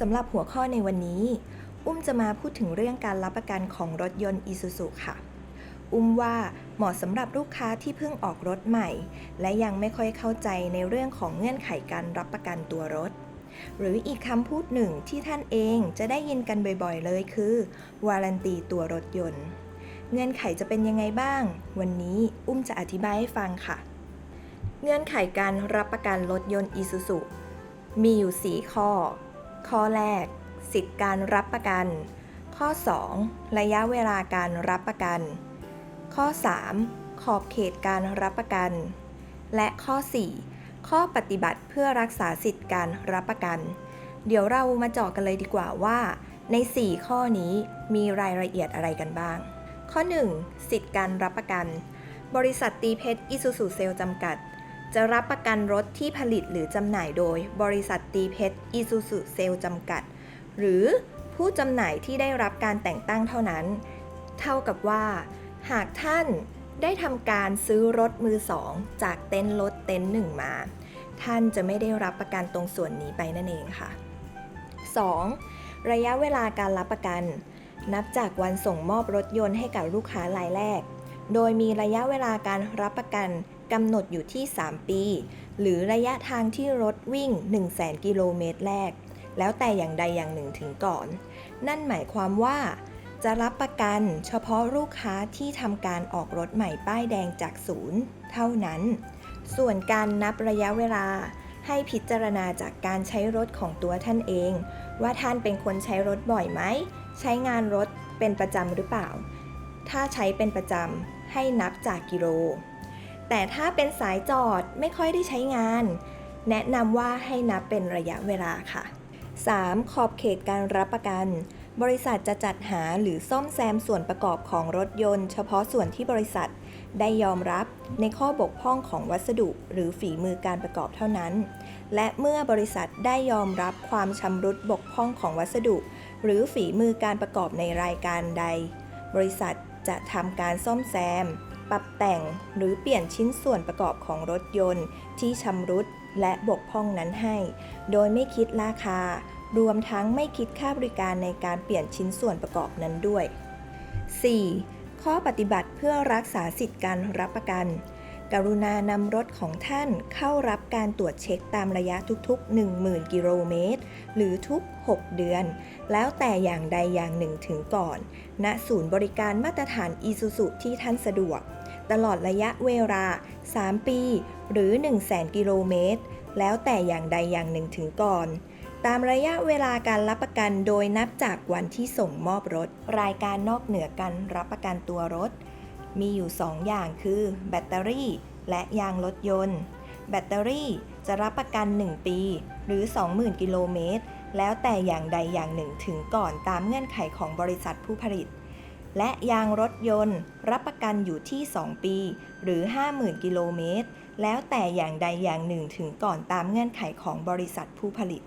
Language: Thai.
สำหรับหัวข้อในวันนี้ อุ้มจะมาพูดถึงเรื่องการรับประกันของรถยนต์ Isuzu ค่ะ อุ้มว่าเหมาะสำหรับลูกค้าที่เพิ่งออกรถใหม่ และยังไม่ค่อยเข้าใจในเรื่องของเงื่อนไขการรับประกันตัวรถ หรืออีกคำพูดหนึ่งที่ท่านเองจะได้ยินกันบ่อยๆเลยคือวารันตีตัวรถยนต์ เงื่อนไขจะเป็นยังไงบ้าง วันนี้อุ้มจะอธิบายให้ฟังค่ะ เงื่อนไขการรับประกันรถยนต์ Isuzu มีอยู่ 4 ข้อ ข้อแรก สิทธิการรับประกัน ข้อ 2 ระยะเวลาการรับประกัน ข้อ 3 ขอบเขตการรับประกัน และข้อ 4 ข้อปฏิบัติเพื่อรักษาสิทธิการรับประกัน เดี๋ยวเรามาเจาะกันเลยดีกว่าว่า ใน 4 ข้อนี้มีรายละเอียดอะไรกันบ้าง ข้อ 1 สิทธิการรับประกัน บริษัทตีเพชรอิซูซูเซลจำกัด จะรับประกันรถที่ผลิตหรือจำหน่ายโดย บริษัทตีเพชรอิซูซูเซลจำกัด หรือผู้จำหน่ายที่ได้รับการแต่งตั้งเท่านั้น เท่ากับว่า หากท่านได้ทำการซื้อรถมือสองจากเต็นท์รถเต็นท์หนึ่งมา ท่านจะไม่ได้รับประกันตรงส่วนนี้ไปนั่นเองค่ะ 2. ระยะเวลาการรับประกัน นับจากวันส่งมอบรถยนต์ให้กับลูกค้ารายแรก โดยมีระยะเวลาการรับประกัน กำหนดอยู่ที่ 3 ปี หรือระยะทางที่รถวิ่ง 1 0 0 0 0 0 กิโลเมตรแรก แล้วแต่อย่างใดอย่างหนึ่งถึงก่อน นั่นหมายความว่า จะรับประกันเฉพาะลูกค้าที่ทำการออกรถใหม่ป้ายแดงจากศูนย์เท่านั้น ส่วนการนับระยะเวลาให้พิจารณาจากการใช้รถของตัวท่านเอง ว่าท่านเป็นคนใช้รถบ่อยไหม ใช้งานรถเป็นประจำหรือเปล่า ถ้าใช้เป็นประจำให้นับจากกิโล แต่ถ้าเป็นสายจอดไม่ค่อยได้ใช้งาน แนะนำว่าให้นับเป็นระยะเวลาค่ะ 3. ขอบเขตการรับประกัน บริษัทจะจัดหาหรือซ่อมแซมส่วนประกอบของรถยนต์ เฉพาะส่วนที่บริษัทได้ยอมรับในข้อบกพร่องของวัสดุหรือฝีมือการประกอบเท่านั้น และเมื่อบริษัทได้ยอมรับความชำรุดบกพร่องของวัสดุ หรือฝีมือการประกอบในรายการใด บริษัทจะทำการซ่อมแซม ปรับแต่งหรือเปลี่ยนชิ้นส่วนประกอบของรถยนต์ ที่ชำรุดและบกพร่องนั้นให้ โดยไม่คิดราคา รวมทั้งไม่คิดค่าบริการในการเปลี่ยนชิ้นส่วนประกอบนั้นด้วย 4. ข้อปฏิบัติเพื่อรักษาสิทธิการรับประกัน กรุณานำรถของท่านเข้ารับการตรวจเช็คตามระยะทุกๆ 10,000 กิโลเมตร หรือทุก 6 เดือน แล้วแต่อย่างใดอย่างหนึ่งถึงก่อน ณ ศูนย์บริการมาตรฐานอีซูซุที่ท่านสะดวก ตลอดระยะเวลา 3 ปี หรือ 100,000 กิโลเมตร แล้วแต่อย่างใดอย่างหนึ่งถึงก่อน ตามระยะเวลาการรับประกันโดยนับจากวันที่ส่งมอบรถ รายการนอกเหนือการรับประกันตัวรถ มีอยู่ 2 อย่างคือ แบตเตอรี่ และยางรถยนต์ แบตเตอรี่จะรับประกัน 1 ปี หรือ 20,000 กิโลเมตร แล้วแต่อย่างใดอย่างหนึ่งถึงก่อนตามเงื่อนไขของบริษัทผู้ผลิต และยางรถยนต์ รับประกันอยู่ที่ 2 ปี หรือ 50,000 กิโลเมตร แล้วแต่อย่างใดอย่างหนึ่งถึงก่อนตามเงื่อนไขของบริษัทผู้ผลิต